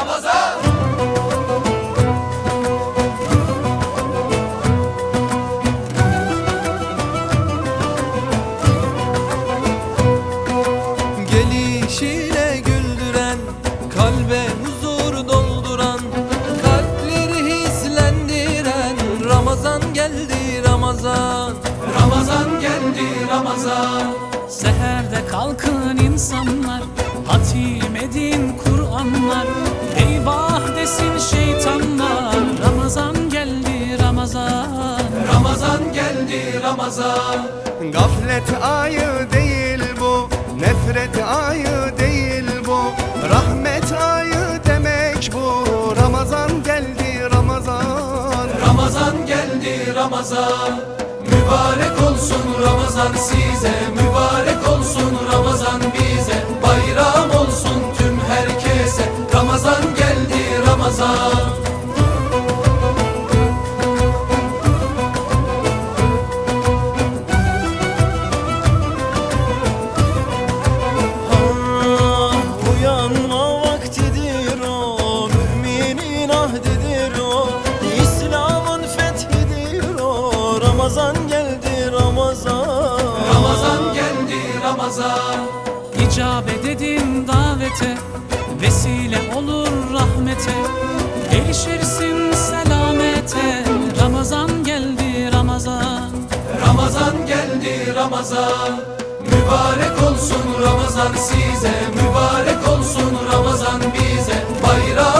Ramazan. Gelişine güldüren, kalbe huzur dolduran, kalpleri hislendiren Ramazan geldi Ramazan. Ramazan geldi Ramazan. Seherde kalkın insanlar, hatim edin Kur'anlar. Ramazan. Geldi Ramazan. Gaflet ayı değil bu Nefret ayı değil bu. Rahmet ayı demek bu Ramazan geldi Ramazan. Ramazan geldi Ramazan. Mübarek olsun Ramazan size Mübarek Ramazan. Ramazan geldi Ramazan. İcabet edin davete Vesile olur rahmete. Erişirsin selamete Ramazan geldi Ramazan. Ramazan geldi Ramazan. Mübarek olsun Ramazan size Mübarek olsun Ramazan bize. Bayram